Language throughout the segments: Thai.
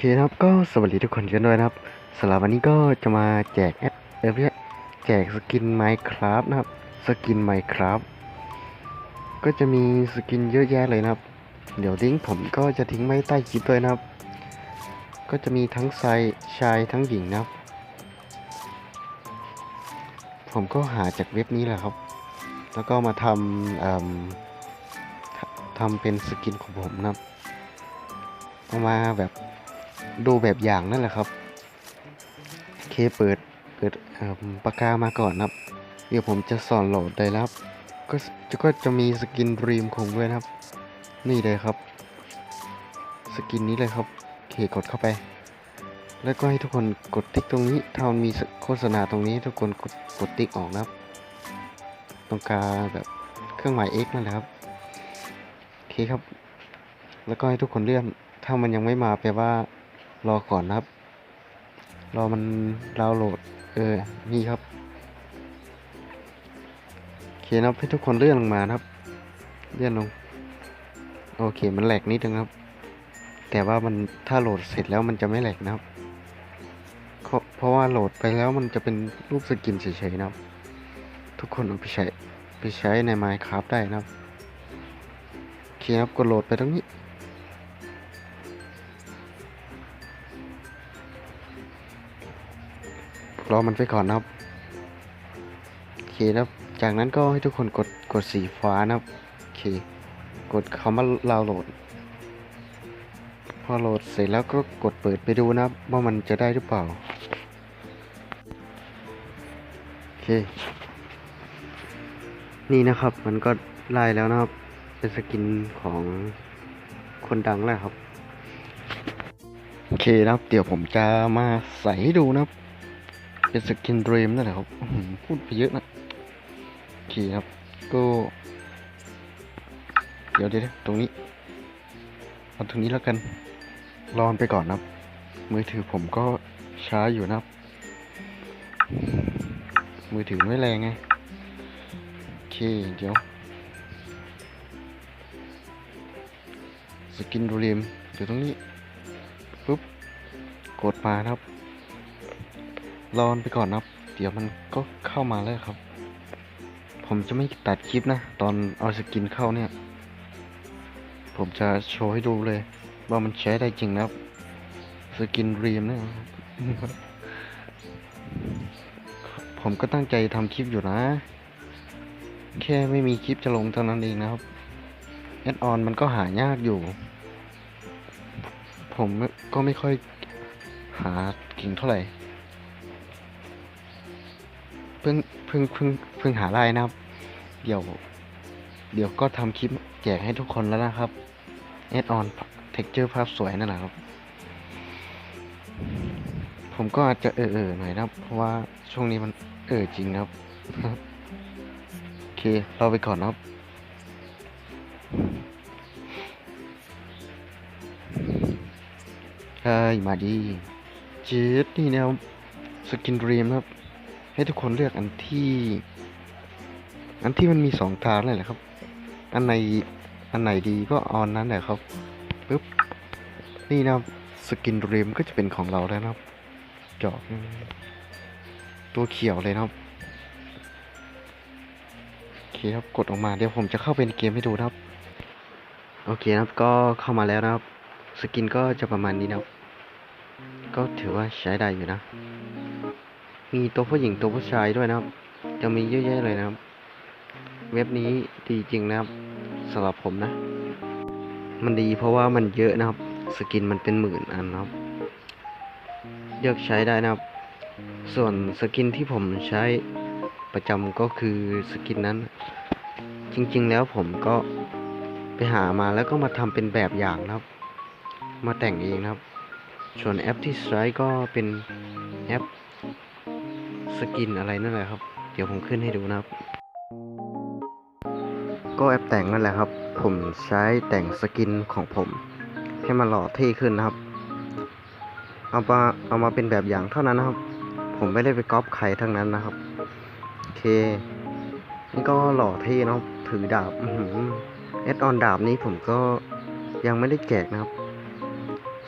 เคครับก็สวัสดีทุกคนกันด้วยนะครับสำหรับวันนี้ก็จะมาแจกแอดเออไม่ใช่แจกสกิน Minecraft นะครับสกิน Minecraft ก็จะมีสกินเยอะแยะเลยนะครับ เดี๋ยวลิงก์ผมก็จะทิ้งไว้ใต้คลิปด้วยนะครับ ก็จะมีทั้งชายชายทั้งหญิงนะครับ ผมก็หาจากเว็บนี้แหละครับ แล้วก็มาทำเอิ่มททำเป็นสกินของผมนะครับเอามาแบบ ดูแบบอย่างนั่นแหละครับโอเคเปิดเปิดปากกามาก่อนนะครับ เดี๋ยวผมจะสอนโหลดเลยนะครับก็จะก็จะมีสกินรีมคงด้วยนะครับ นี่เลยครับ สกินนี้เลยครับโอเคกดเข้าไป แล้วก็ให้ทุกคนกดติ๊กตรงนี้ถ้ามันมีโฆษณาตรงนี้ทุกคนกดกดติ๊กออกนะครับ ตรงกลางแบบเครื่องหมาย X นั่นแหละครับโอเคครับ แล้วก็ให้ทุกคนเลื่อนถ้ามันยังไม่มาแปลว่า รอก่อนนะครับ รอมันดาวน์โหลด เออ นี่ครับโอเคนะครับให้ทุกคนเลื่อนลงมานะครับ เลื่อนลง โอเค มันแหลกนิดนึงครับ แต่ว่ามันถ้าโหลดเสร็จแล้วมันจะไม่แหลกนะครับเพราะเพราะว่าโหลดไปแล้วมันจะเป็นรูปสกินเฉยๆนะครับ ทุกคนเอาไปใช้ไปใช้ใน Minecraft ได้นะครับโอเคครับกดโหลดไปตรงนี้ รอมันไปก่อนนะครับโอเคครับจากนั้นก็ให้ทุกคนกดกดสีฟ้านะครับโอเค กดคำว่าดาวน์โหลด พอโหลดเสร็จแล้วก็กดเปิดไปดูนะครับ ว่ามันจะได้หรือเปล่าโอเค นี่นะครับมันก็ไล่แล้วนะครับ เป็นสกินของคนดังแล้วครับโอเคนะครับ เดี๋ยวผมจะมาใส่ให้ดูนะครับ เป็นสกินเดรมนั่นแหละครับพูดไปเยอะนะโอเคครับ ก็ เดี๋ยวเดี๋ยวตรงนี้เอาตรงนี้แล้วกันรอนไปก่อนนะครับ มือถือผมก็ช้าอยู่นะครับ มือถือไม่แรงไงโอเคเดี๋ยวสกินดูเรียมอยู่ตรงนี้ปุ๊บกดมานะครับ รอนไปก่อนนะครับ เดี๋ยวมันก็เข้ามาแล้วครับ ผมจะไม่ตัดคลิปนะ ตอนเอาสกินเข้าเนี่ย ผมจะโชว์ให้ดูเลย ว่ามันใช้ได้จริงนะครับ สกินเรียมเนี่ยผมก็ตั้งใจทำคลิปอยู่นะ แค่ไม่มีคลิปจะลงเท่านั้นเองนะครับแอดออนมันก็หายากอยู่ ผมก็ไม่ค่อยหาเก่งเท่าไหร่ พิ่งเพิ่งเพิ่งเพิ่งหาได้นะครับ เดี๋ยว เดี๋ยวก็ทำคลิปแจกให้ทุกคนแล้วนะครับแอดออนเท็กเจอร์ภาพสวยนั่นแหละครับ ผมก็อาจจะเออเออหน่อยนะเพราะว่าช่วงนี้มันเออจริงนะครับ โอเค เราไปก่อนนะครับเฮ้ยมาดีจีดนี่นะครับสกินรีมครับ ให้ทุกคนเลือกอันที่ อันที่มันมีสองทางเลยแหละครับ อันไหนอันไหนดีก็เอาอันนั้นแหละครับปึ๊บนี่นะครับสกินเรมก็จะเป็นของเราแล้วนะครับ จอกตัวเขียวเลยนะครับโอเคครับกดออกมาเดี๋ยวผมจะเข้าเป็นเกมให้ดูนะครับ โอเคครับก็เข้ามาแล้วนะครับ สกินก็จะประมาณนี้นะครับ ก็ถือว่าใช้ได้อยู่นะ มีตัวผู้หญิงตัวผู้ชายด้วยนะครับ จะมีเยอะแยะเลยนะครับ เว็บนี้ดีจริงนะครับสำหรับผมนะ มันดีเพราะว่ามันเยอะนะครับ สกินมันเป็นหมื่นอันนะครับ เลือกใช้ได้นะครับ ส่วนสกินที่ผมใช้ประจำก็คือสกินนั้น จริงๆแล้วผมก็ไปหามาแล้วก็มาทำเป็นแบบอย่างนะครับ มาแต่งเองนะครับ ส่วนแอปที่ใช้ก็เป็นแอป สกินอะไรนั่นแหละครับ เดี๋ยวผมขึ้นให้ดูนะครับ ก็แอปแต่งนั่นแหละครับ ผมใช้แต่งสกินของผม ให้มันหล่อเท่ขึ้นนะครับ เอามาเอามาเป็นแบบอย่างเท่านั้นนะครับ ผมไม่ได้ไปก๊อปใครทั้งนั้นนะครับ โอเค นี่ก็หล่อเท่เนาะถือดาบแอดออนดาบนี้ผมก็ยังไม่ได้แจกนะครับ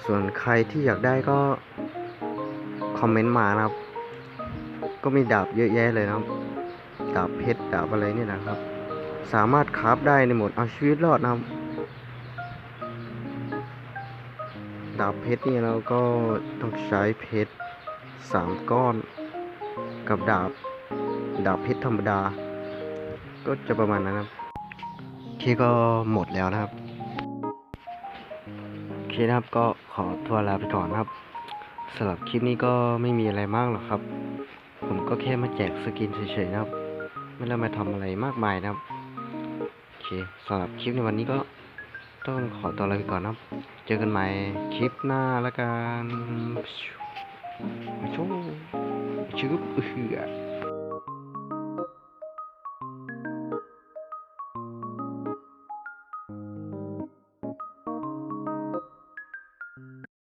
ส่วนใครที่อยากได้ก็ คอมเมนต์มานะครับ ก็มีดาบเยอะแยะเลยนะครับ ดาบเพชรดาบอะไรเนี่ยนะครับ สามารถคราฟได้ในหมดเอาชีวิตรอดนะครับ ดาบเพชรนี่เราก็ต้องใช้เพชรสามก้อน กับดาบดาบเพชรธรรมดา ก็จะประมาณนั้นครับโอเคก็หมดแล้วนะครับโอเคนะครับก็ขอตัวลาไปก่อนนะครับสำหรับคลิปนี้ก็ไม่มีอะไรมากหรอกครับ ผมก็แค่มาแจกสกินเฉยๆนะครับ ไม่ได้มาทำอะไรมากมายนะครับ โอเคสำหรับคลิปในวันนี้ก็ต้องขอตัวลาไปก่อนนะครับ เจอกันใหม่คลิปหน้าละกันชูชึบเอือ